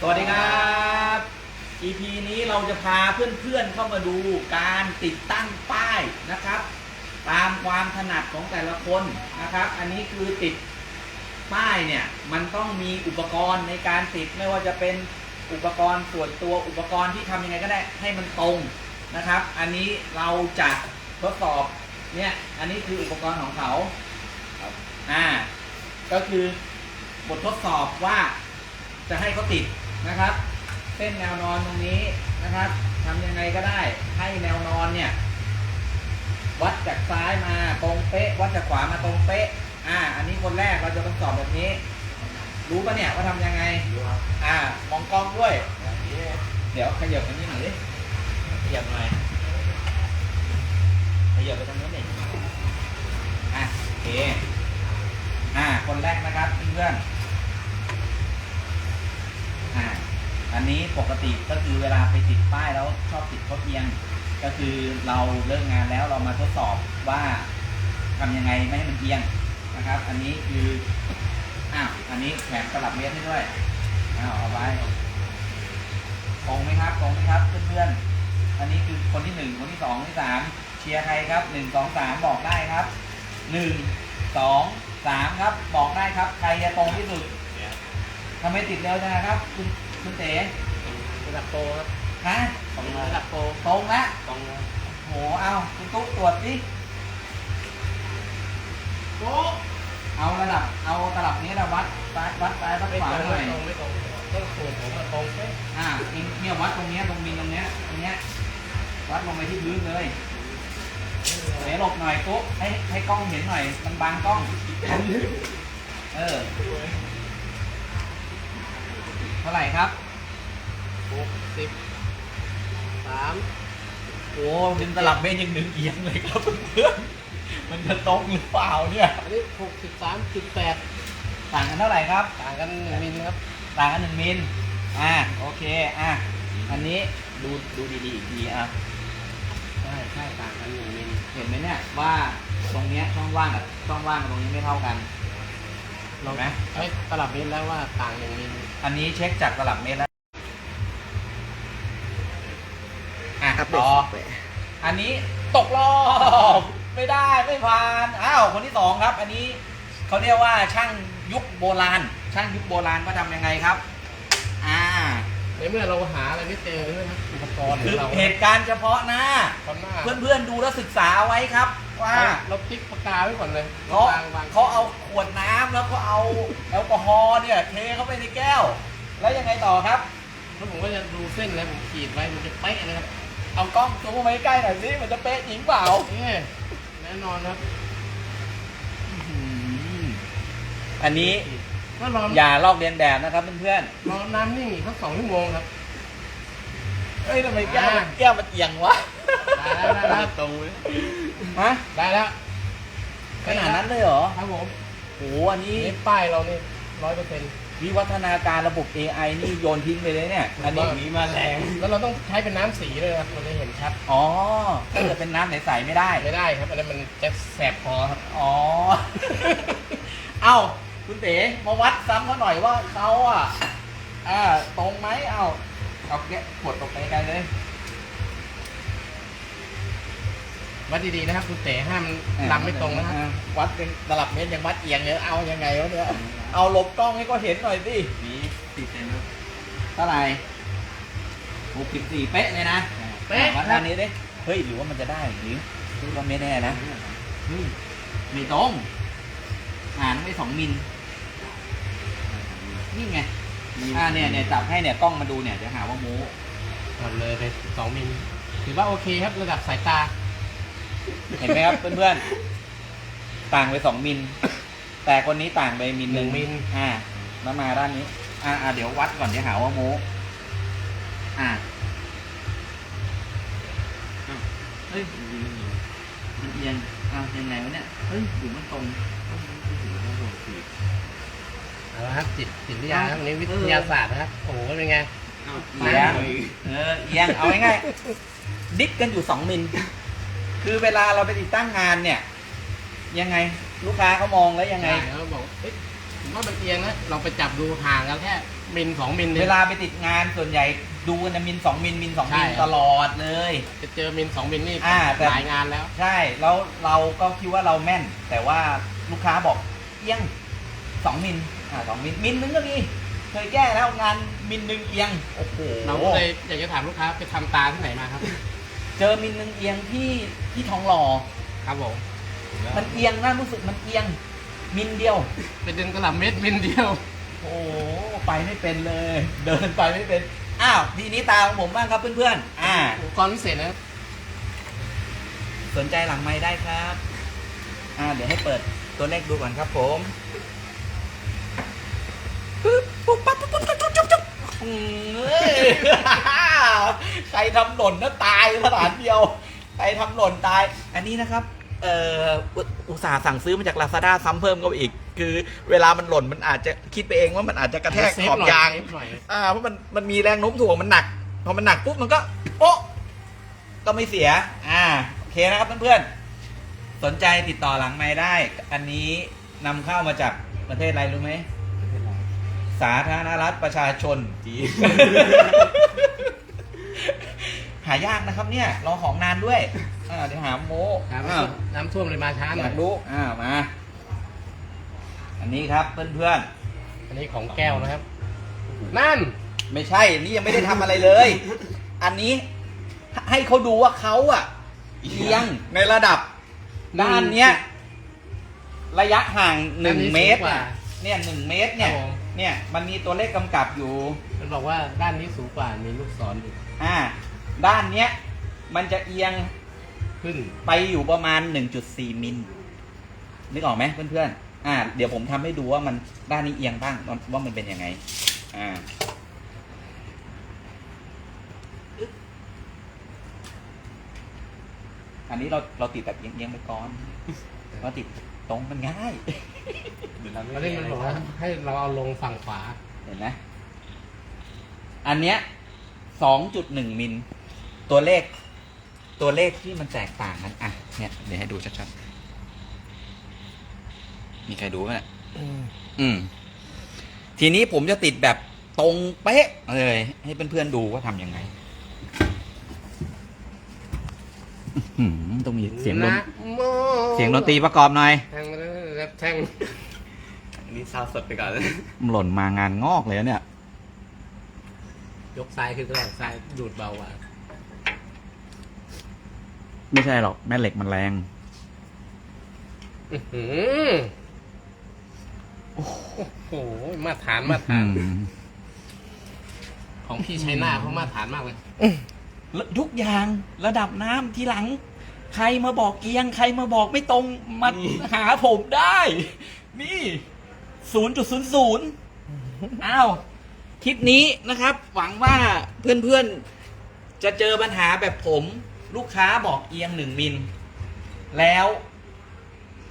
สวัสดีครับ EP นี้เราจะพาเพื่อนๆเข้ามาดูการติดตั้งป้ายนะครับ ตามความถนัดของแต่ละคนนะครับ อันนี้คือติดป้ายเนี่ยมันต้องมีอุปกรณ์ในการติดไม่ว่าจะเป็นอุปกรณ์ส่วนตัวอุปกรณ์ที่ทำยังไงก็ได้ให้มันตรงนะครับ อันนี้เราจะทดสอบเนี่ยอันนี้คืออุปกรณ์ของเขาอ่าก็คือบททดสอบว่าจะให้เขาติด นะครับ เส้นแนวนอนตรงนี้นะครับทำยังไงก็ได้ให้แนวนอนเนี่ย วัดจากซ้ายมาตรงเป๊ะ วัดจากขวามาตรงเป๊ะ อ่า อันนี้คนแรกเราจะทดสอบแบบนี้ รู้ปะเนี่ยว่าทำยังไง อ่ามองกล้องด้วย เดี๋ยวขยับอันนี้หน่อยดิขยับหน่อยขยับไปทางนู้นดิอะโอเคอ่าคนแรกนะครับเพื่อนๆ อ่า อันนี้ปกติก็คือเวลาไปติดป้ายแล้วชอบติดเขาเอียง ก็คือเราเลิกงานแล้วเรามาทดสอบว่าทำยังไงไม่ให้มันเอียงนะครับ อันนี้คืออ้าวอันนี้แถมตลับเมตรให้ด้วยอ้าวเอาไว้ตรงไหมครับตรงไหมครับเพื่อนๆอันนี้คือคนที่หนึ่งคนที่สองคนที่สามเชียร์ใครครับหนึ่งสองสามบอกได้ครับหนึ่งสองสามครับบอกได้ครับ ใครจะตรงที่สุดทำไมติดเร็วจังนะครับคุณ คุณเต๋ระดับโปรครับฮะของระดับโปรตรงล้วตรงโหเอาคุณตุ๊กตรวจสิโอ้เอาระดับ เอาตลับนี้ระวัดซ้ายวัดซ้ายวัดไม่ขวาหน่อยตรงไม่ตรงต้องสูตรผมมาตรงเป๊ะอ่าเองเนี่ยวัดตรงเนี้ยตรงมินตรงเนี้ยตรงเนี้ยวัดลงไปที่พื้นเลยเดี๋ยวหลบหน่อยตุ๊กให้ให้กล้องเห็นหน่อยมันบังกล้อง เออ เท่าไหร่ครับหกสิบสามโอ้ดึงตลับเมตรยังดึงเอียงเลยครับเพื่อนๆมันจะตรงหรือเปล่าเนี่ยอันนี้หกสิบสามจุดแปดต่างกันเท่าไหร่ครับ ต่างกันหนึ่งมิลครับ ต่างกันหนึ่งมิลอ่าโอเคอะอันนี้ดูดูดีๆอีกทีอะใช่ใช่ต่างกันหนึ่งมิลเห็นไหมเนี่ยว่าตรงเนี้ยช่องว่างกับช่องว่างกับตรงนี้ไม่เท่ากัน เราเห็นไหมใช้ตลับเมตรแล้วว่าต่างหนึ่งมิลอันนี้เช็คจากตลับเมตรแล้วอะครับเด็กต่ออันนี้ตกรอบไม่ได้ไม่ผ่านอ้าวคนที่สองครับ อันนี้เขาเรียกว่าช่างยุคโบราณ ช่างยุคโบราณก็ทำยังไงครับ อ่า ในเมื่อเราหาอะไรไม่เจอใช่ไหมครับอุปกรณ์ขคือองเราเหตุการณ์เฉพาะหน้าตอนหน้า เพื่อนๆดูแล้วศึกษาไว้ครับ ว่าเราติ๊กปากกาไว้ก่อนเลยเขาวางวางเขาเอาขวดน้ำแล้วก็เอาแอลกอฮอล์เนี่ยเทเข้าไปในแก้ว แล้วยังไงต่อครับแล้วผมก็จะดูเส้นเลยผมขีดไว้มันจะเป๊ะเลยครับเอากล้องซูมมาใกล้ๆหน่อยสิมันจะเป๊ะจริงเปล่าเอ๊ะแน่นอนครับอันนี้ก็รออย่าลอกเลียนแบบนะครับเพื่อนรอน้ำนิ่งอีกสักสองชั่วโมงครับๆ เฮ้ยทำไมแก้วอ่าแก้วมันเอียงวะได้แล้วได้แล้วตรงเลยฮะได้แล้วขนาดนั้นเลยเหรอครับผมโหอันนี้นี่ป้ายเรานี่ร้อยเปอร์เซ็นต์วิวัฒนาการระบบ AI นี่โยนทิ้งไปเลยเนี่ย อันนี้นี้มาแรง แล้วเราต้องใช้เป็นน้ำสีเลยครับเราจะเห็นชัด อ๋อถ้าเกิดเป็นน้ำใสๆไม่ได้ ไม่ได้ครับ อันนั้นมันจะแสบคอครับ อ๋อ เอ้า คุณเต๋มาวัดซ้ำเขาหน่อยว่าเขาอะอ่าตรงไหมเอ้า เอาแกะกดตกไปไกลเลยวัดดีๆนะครับ คุณเต๋ห้ามลำไม่ตรงนะครับอ่า วัดเป็นตลับเมตรยังวัดเอียงเลยเอายังไงวะเนี่ยเอาหลบกล้องให้ก็เห็นหน่อยสินี่สี่เซนครับเท่าไหร่หกสิบสี่เป๊ะเลยนะเป๊ะอ่วัดครัด้าบนนี้ดิเฮ้ยหรือว่ามันจะได้หรือหรือว่าไม่แน่นะเฮ้ยไม่ตรง อ่านไม่สองมิลนี่ไง อ่าเนี่ยเนี่ยจับให้เนี่ยกล้องมาดูเนี่ยจะหาว่าโม้หมดเลยไปสองมิลถือว่าโอเคครับระดับสายตา เห็นไหมครับ เพื่อนๆ ต่างไปสองมิล แต่คนนี้ต่างไปมิลหนึ่งหนึ่งมิล อ่าแล้วมาด้านนี้ อ่าอ่าเดี๋ยววัดก่อนเดี๋ยวหาว่าโม้อ่าอ้าวเฮ้ยมันเอียงอ้าวยังไงวะเนี่ย เฮ้ยหรือมันตรง เอาละครับจิตจิตวิทยาครับวันนี้วิทยาศาสตร์นะครับโอ้โหเป็นไง เอียงเออเอียงเอาง่ายๆดิฟกันอยู่สองมิล คือเวลาเราไปติดตั้งงานเนี่ย ยังไงลูกค้าเขามองแล้วยังไง ใช่เขาบอกเอ๊ะผมว่าถ้ามันเอียงนะเราไปจับดูห่างกันแค่มิลสองมิลเวเนี่ยลาไปติดงานส่วนใหญ่ดูกันนะมิลสองมิลมิลสองมิลใช่ครับ ตลอดเลย จะเจอมิลสองมิลนี่อ่าแต่ หลายงานแล้ว ใช่แล้วเราก็คิดว่าเราแม่น แต่ว่าลูกค้าบอกเอียงสองมิล อ่าสองมิลมิลนึงก็มีเคยแก้แล้วงานมิลหนึ่งเอียงโอ้โหเราก็เลยอยากจะถามลูกค้าไปทำตาที่ไหนมาครับ เจอมิลหนึ่งเอียงที่ที่ทองหล่อครับผมมันเอียงนะรู้สึกมันเอียง มิลเดียวไปดึงกระหล่ำเม็ดมิลเดียว โอ้โหไปไม่เป็นเลย เดินไปไม่เป็นอ้าวทีนี้ตาของผมบ้างครับเพื่อนๆอ่าอุปกรณ์พิเศษนะสนใจหลังไม้ได้ครับ อ่า เดี๋ยวให้เปิดตัวเลขดูก่อนครับผม ปึ๊บปุ๊บปั๊บปุ๊บปุ๊บจุ๊บจุ๊บจุ๊บอืมเอ้ยใครทำหล่นนะตายขนาดเดียว ใครทำหล่นตาย อันนี้นะครับ เอ่ออุอุตส่าห์สั่งซื้อมาจาก Lazada ซ้ำเพิ่มก็อีก คือเวลามันหล่นมันอาจจะคิดไปเองว่ามันอาจจะกระแทกขอบยาง หน่อยอ่าเพราะมันมันมีแรงโน้มถ่วงมันหนัก พอมันหนักปุ๊บมันก็ โอ๊ะก็ไม่เสีย อ่าโอเคนะครับเพื่อนๆสนใจติดต่อหลังไม้ได้ อันนี้นำเข้ามาจากประเทศอะไรรู้ไหม สาธารณรัฐประชาชนจีน หายากนะครับเนี่ยรอของนานด้วยอ่าเดี๋ยวหาโมครับอ้าวน้ำท่วมเลยมาช้าหอน่อยายกรู้อ่ามา อันนี้ครับเพื่อนอันนี้ของแก้วนะครับ นั่น ๆ ไม่ใช่นี่ยังไม่ได้ทำอะไรเลย อันนี้ให้เขาดูว่าเขาอะเอียงในระดับ ด้านเนี้ยระยะห่างหนึ่งด้านนี้เมตรสูงกว่า เนี่ยเนี่ยหนึ่งเมตรเนี่ย ครับผม เนี่ยมันมีตัวเลขกำกับอยู่ มันบอกว่าด้านนี้สูงกว่ามีลูกศรอยู่อ่า ด้านเนี้ยมันจะเอียงขึ้น ไปอยู่ประมาณ 1.4 มิลนึกออกไหมเพื่อนๆอ่า เดี๋ยวผมทำให้ดูว่ามันด้านนี้เอียงบ้างว่ามันเป็นยังไง อ่าอันนี้เราเราติดแบบเอียงๆไปก่อนเราติด ตรงมันง่ายเขาเรียกมันบอกว่าให้เราเอาลงฝั่งขวา เห็นไหมอันเนี้ยสองจุดหนึ่งมิล ตัวเลข ตัวเลขที่มันแตกต่างกันอะเนี่ยเดี๋ยวให้ดูชัดๆมีใครดูไหมเนี่ย อืม ทีนี้ผมจะติดแบบตรงเป๊ะเลย ให้เพื่อนๆดูว่าทำยังไงอื้อหือต้องมีเสียงดนนะโม เสียงดนตรีประกอบหน่อยแทงมาเลยแบบแทงอันนี้ซาวสดไปก่อนมันหล่นมางานงอกเลยนะเนี่ย ยกซ้ายขึ้นก็ได้ซ้ายดูดเบากว่าไม่ใช่หรอกแม่เหล็กมันแรง อื้อหือโอ้โห มาตรฐานมาตรฐานของพี่ชัยนาเขามาตรฐานมากเลย ทุกอย่างระดับน้ำทีหลัง ใครมาบอกเกียง ใครมาบอกไม่ตรงมาหาผมได้ นี่ศูนย์จุดศูนย์ศูนย์อ้าวคลิปนี้นะครับ หวังว่าเพื่อนๆ จะเจอปัญหาแบบผม ลูกค้าบอกเอียงหนึ่งมิล แล้ว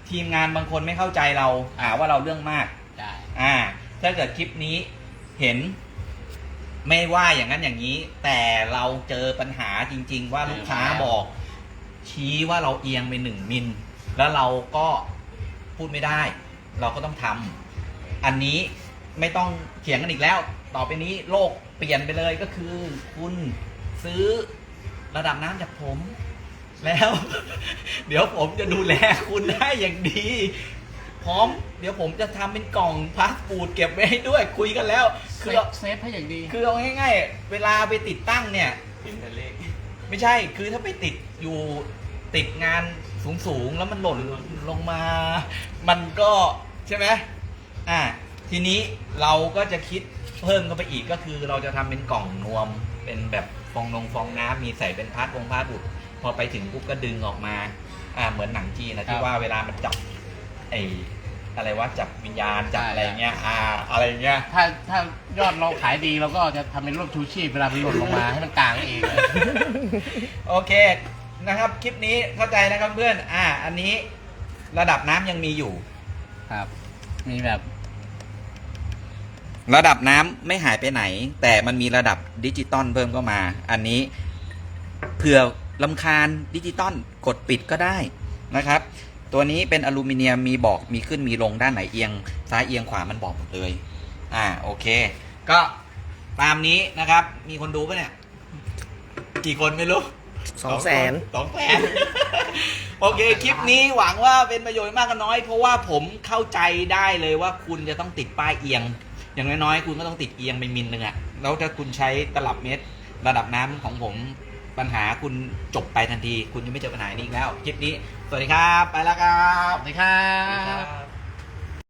ทีมงานบางคนไม่เข้าใจเราหาว่าเราเรื่องมาก ได้อ่า ถ้าเกิดคลิปนี้เห็น ไม่ว่าอย่างนั้นอย่างนี้ แต่เราเจอปัญหาจริง ๆ ว่าลูกค้าบอก ชี้ว่าเราเอียงไปหนึ่งมิล แล้วเราก็พูดไม่ได้ เราก็ต้องทำอันนี้ไม่ต้องเถียงกันอีกแล้ว ต่อไปนี้โลกเปลี่ยนไปเลยก็คือ คุณซื้อระดับน้ำจากผม แล้ว เดี๋ยวผมจะดูแลคุณได้อย่างดี พร้อม เดี๋ยวผมจะทำเป็นกล่องพาสปูดเก็บไว้ให้ด้วยคุยกันแล้วเซคือฟเซฟให้อย่างดี คือเอาง่ายๆ เวลาไปติดตั้งเนี่ยพิมพ์แต่เลข ไม่ใช่คือถ้าไปติดอยู่ติดงานสูงๆ แล้วมันหล่นลงมา มันก็ใช่ไหมอ่าทีนี้เราก็จะคิดเพิ่มเข้าไปอีกก็คือเราจะทำเป็นกล่องนวม เป็นแบบฟองนงฟองน้ำมีใส่เป็นพาร์ทวงพาร์ทบุดพอไปถึงปุ๊บก็ดึงออกมา อ่าเหมือนหนังจีนนะที่ว่าเวลามันจับไอ อะไรว่าจับวิญญาณจับใช่อะไรเงี้ยอ่าอะไรเงี้ยถ้าถ้ายอดเราขายดีเราก็จะทำเป็นรูปชูชีพเวลามันหล่นลงมาให้มันกลางเองเลยโอเคนะครับคลิปนี้เข้าใจนะครับเพื่อนอ่า อันนี้ระดับน้ำยังมีอยู่ ครับ มีแบบระดับน้ำไม่หายไปไหน แต่มันมีระดับดิจิตอลเพิ่มเข้ามา อันนี้เผื่อลำคาญดิจิตอลกดปิดก็ได้นะครับ ตัวนี้เป็นอลูมิเนียมมีบอกมีขึ้นมีลงด้านไหนเอียง ซ้ายเอียงขวามันบอกหมดเลย อ่าโอเค ก็ตามนี้นะครับ มีคนดูปะเนี่ย กี่คนไม่รู้ สองแสน สองแสน โอเค คลิปนี้หวังว่าเป็นประโยชน์มากก็น้อย เพราะว่าผมเข้าใจได้เลยว่าคุณจะต้องติดป้ายเอียง อย่างน้อยๆ คุณก็ต้องติดเอียงไปมิลหนึ่งอะแล้วถ้าคุณใช้ตลับเมตร ระดับน้ำของผม ปัญหาคุณจบไปทันที คุณจะไม่เจอปัญหานี้อีกแล้ว คลิปนี้ สวัสดีครับ ไปแล้วครับ สวัสดีครับ